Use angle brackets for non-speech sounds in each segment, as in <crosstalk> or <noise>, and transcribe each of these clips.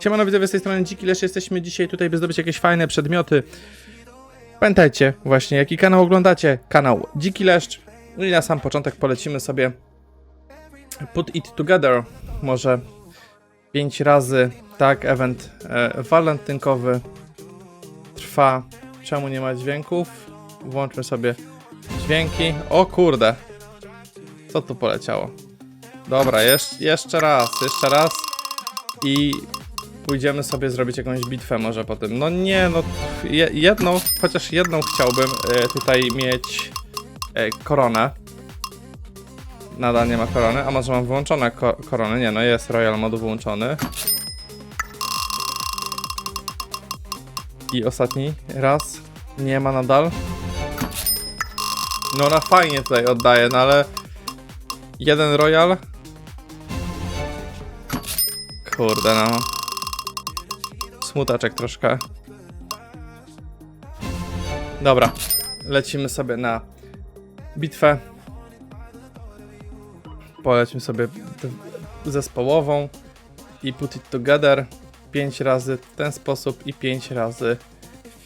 Siemano widzowie, z tej strony Dziki Lesz, jesteśmy dzisiaj tutaj, by zdobyć jakieś fajne przedmioty. Pamiętajcie właśnie, jaki kanał oglądacie. Kanał Dziki Leszcz. No i na sam początek polecimy sobie Put It Together. Może 5 razy, tak, event e, walentynkowy trwa. Czemu nie ma dźwięków? Włączmy sobie dźwięki. O kurde, co tu poleciało? Dobra, jeszcze, jeszcze raz, jeszcze raz i pójdziemy sobie zrobić jakąś bitwę może po tym. No nie, no je, jedną, chociaż jedną chciałbym e, tutaj mieć e, koronę. Nadal nie ma korony, a może mam wyłączone ko korony? Nie, no jest Royal Mode włączony. I ostatni raz nie ma nadal. No na fajnie tutaj oddaje, no ale jeden Royal. Kurde no. Smutaczek troszkę. Dobra, lecimy sobie na bitwę. Polecimy sobie zespołową i put it together 5 razy w ten sposób i 5 razy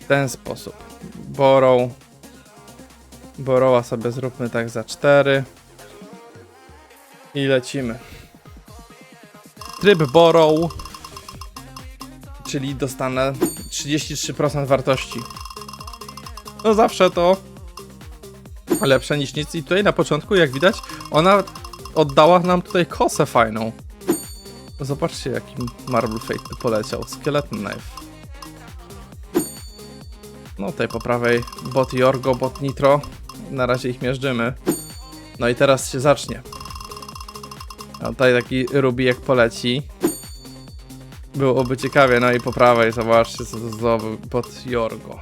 w ten sposób. Borrow. Borowa sobie zróbmy tak za 4. I lecimy. Tryb borrow czyli dostanę 33% wartości. No zawsze to lepsze niż nic i tutaj na początku, jak widać, ona oddała nam tutaj kosę fajną. Zobaczcie jaki Marble Fate poleciał, Skeleton Knife. No tutaj po prawej bot Jorgo, bot Nitro, na razie ich miażdżymy. No i teraz się zacznie. A tutaj taki Rubijek poleci. Byłoby ciekawie, no i po prawej zobaczcie co to znowu pod Jorgo.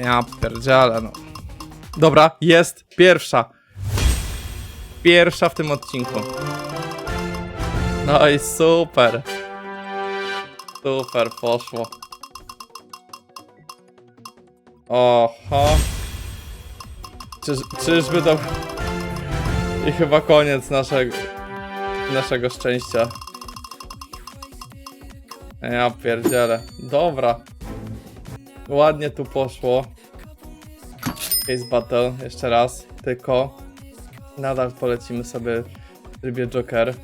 Ja no. Dobra, jest pierwsza. Pierwsza w tym odcinku. No i super. Super poszło. Oho. Czyż, czyżby to... I chyba koniec naszego naszego szczęścia. Ja pierdzielę. Dobra. Ładnie tu poszło. Case Battle, jeszcze raz. Tylko nadal polecimy sobie w trybie Joker.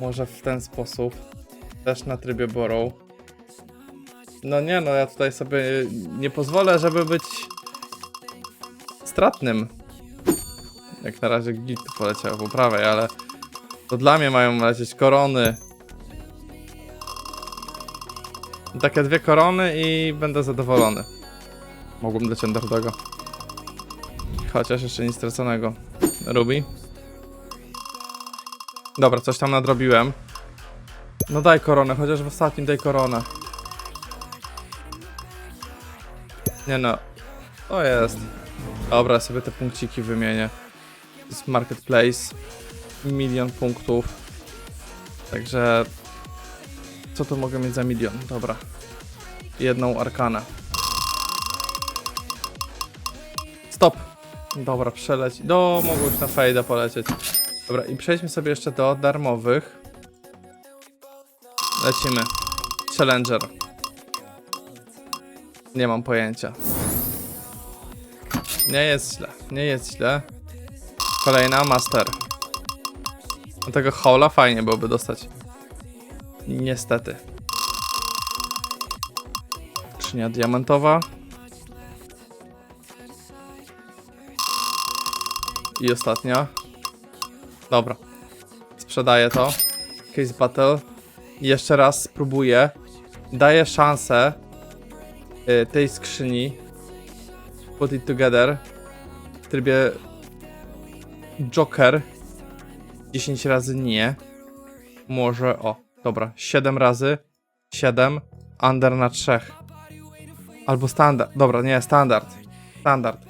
Może w ten sposób. Też na trybie Borrow. No nie no, ja tutaj sobie nie pozwolę, żeby być stratnym. Jak na razie git poleciał po prawej, ale to dla mnie mają lecieć korony. Takie dwie korony i będę zadowolony. Mogłem dać underdoga. Chociaż jeszcze nic straconego. Ruby. Dobra, coś tam nadrobiłem. No daj koronę, chociaż w ostatnim daj koronę. Nie no. To jest. Dobra, sobie te punkciki wymienię z Marketplace. Milion punktów. Także. Co tu mogę mieć za milion? Dobra. Jedną arkanę. Stop! Dobra, przeleć. Do, mogło już na fejda polecieć. Dobra, i przejdźmy sobie jeszcze do darmowych. Lecimy. Challenger. Nie mam pojęcia. Nie jest źle, nie jest źle. Kolejna Master. Do tego Howla fajnie byłoby dostać. Niestety. Skrzynia diamentowa. I ostatnia. Dobra. Sprzedaję to. Case Battle. Jeszcze raz spróbuję. Daję szansę y, tej skrzyni. Put it together. W trybie Joker 10 razy nie. Może o, dobra, 7 razy 7 under na 3. Albo standard. Dobra, nie, standard. Standard.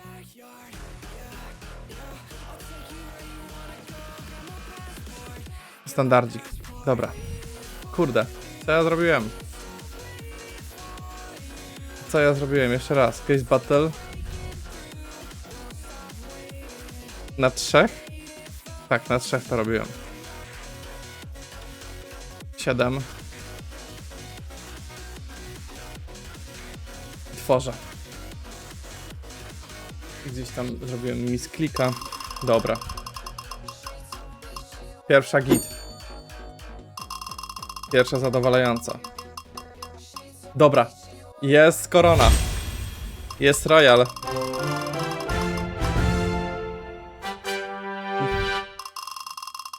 Standardzik. Dobra. Kurde, co ja zrobiłem? Co ja zrobiłem? Jeszcze raz. Case Battle. Na trzech? Tak, na trzech to robiłem. 7. Tworzę. Gdzieś tam zrobiłem misklika. Dobra. Pierwsza git. Pierwsza zadowalająca. Dobra. Jest korona. Jest royal.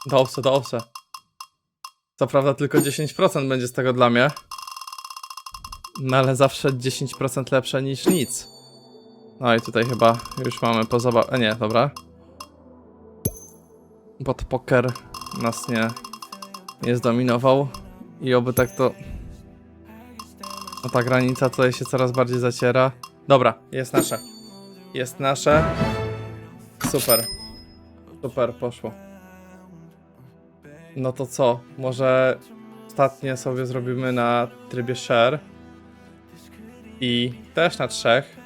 Dobrze, dobrze. Co prawda tylko 10% będzie z tego dla mnie. No ale zawsze 10% lepsze niż nic. No i tutaj chyba już mamy po zabawie. A nie, dobra. Bot poker nas nie, nie zdominował. I oby tak to. No ta granica tutaj się coraz bardziej zaciera. Dobra, jest nasze. Jest nasze. Super. Super, poszło. No to co? Może ostatnie sobie zrobimy na trybie share. I też na trzech.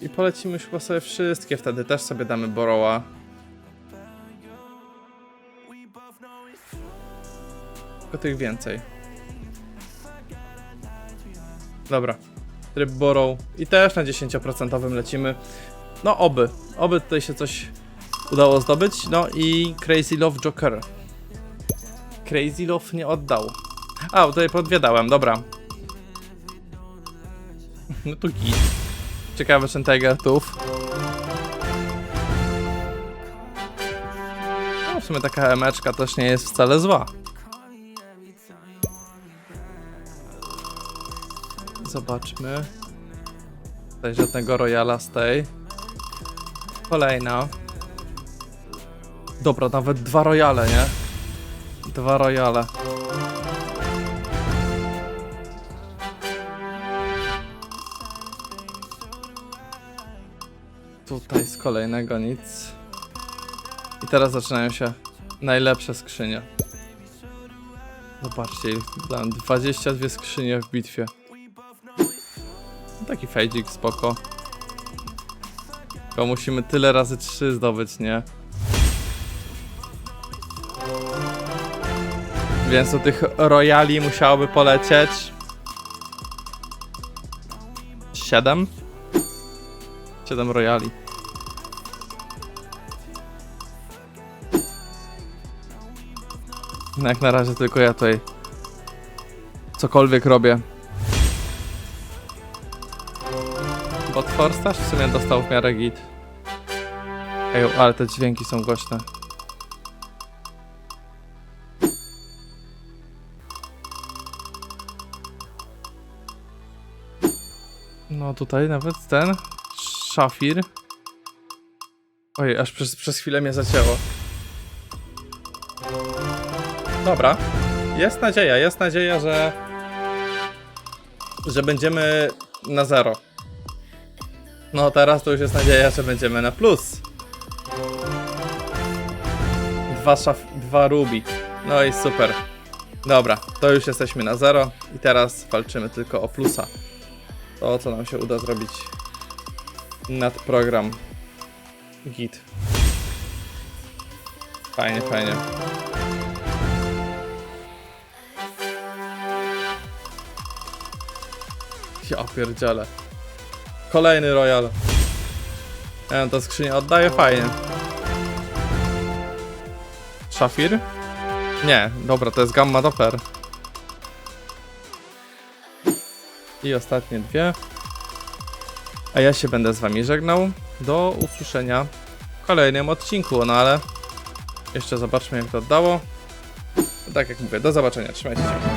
I polecimy już chyba sobie wszystkie wtedy. Też sobie damy Boroła. Tylko tych więcej. Dobra. Tryb Borrow. I też na 10% lecimy. No oby. Oby tutaj się coś udało zdobyć. No i Crazy Love Joker. Crazy Love nie oddał. A, tutaj podwiadałem, dobra. <laughs> No to git. Ciekawe, czy Tiger Tooth. No w sumie taka emeczka też nie jest wcale zła. Zobaczmy. Tutaj żadnego Royala z tej. Kolejna. Dobra, nawet dwa Royale, nie? Dwa Royale. Tutaj z kolejnego nic. I teraz zaczynają się najlepsze skrzynie. Zobaczcie, dałem 22 skrzynie w bitwie. Taki fejdzik spoko. Tylko musimy tyle razy 3 zdobyć, nie? Więc do tych royali musiałoby polecieć 7 7 royali. No jak na razie tylko ja tutaj cokolwiek robię. Bot Force też w sumie dostał w miarę git. Ej, ale te dźwięki są głośne. Tutaj nawet ten szafir. Ojej, aż przez, przez chwilę mnie zacięło. Dobra. Jest nadzieja, jest nadzieja, że że będziemy na zero. No teraz to już jest nadzieja, że będziemy na plus. Dwa szaf, dwa rubi. No i super. Dobra, to już jesteśmy na zero i teraz walczymy tylko o plusa. To co nam się uda zrobić nad program git. Fajnie, fajnie. Ja pierdziele. Kolejny Royal. Ja wiem, ta skrzynia oddaje fajnie. Szafir? Nie, dobra, to jest Gamma Doppler. I ostatnie dwie. A ja się będę z wami żegnał. Do usłyszenia w kolejnym odcinku, no ale jeszcze zobaczmy jak to oddało. Tak jak mówię, do zobaczenia, trzymajcie się.